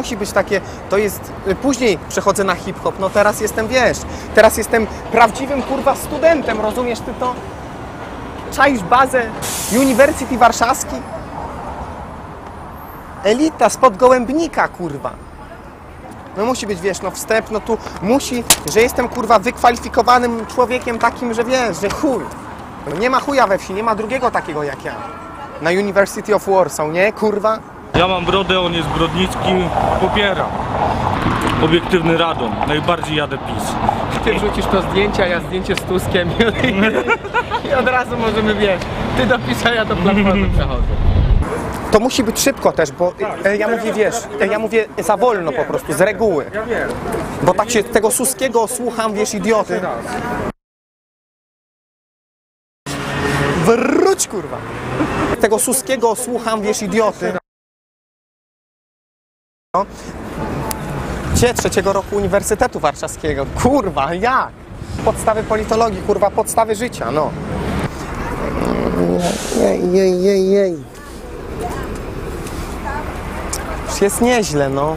Musi być takie, to jest, y, później przechodzę na hip-hop, no teraz jestem, wiesz, teraz jestem prawdziwym, kurwa, studentem, rozumiesz ty to? Czaisz bazę Uniwersytet Warszawski? Elita spod Gołębnika, kurwa. No musi być, wiesz, no wstęp, no tu musi, że jestem, kurwa, wykwalifikowanym człowiekiem takim, że wiesz, że chuj. No nie ma chuja we wsi, nie ma drugiego takiego jak ja. Na University of Warsaw, nie, kurwa? Ja mam brodę, on jest brodnicki, popieram. Obiektywny Radom, najbardziej jadę PiS. Ty wrzucisz to zdjęcie, a ja zdjęcie z Tuskiem i, i od razu możemy, wiesz, ty do PiSa, ja do Platformy przechodzę. To musi być szybko też, bo e, ja mówię, wiesz, e, ja mówię za wolno po prostu, z reguły. Ja wiem. Bo tak się tego Suskiego słucham, wiesz, idioty. Wróć, kurwa. Tego Suskiego słucham, wiesz, idioty. No. Cie trzeciego roku Uniwersytetu Warszawskiego. Kurwa, jak? Podstawy politologii, kurwa, podstawy życia, no. Jej, jej, jej, jej. Już jest nieźle, no.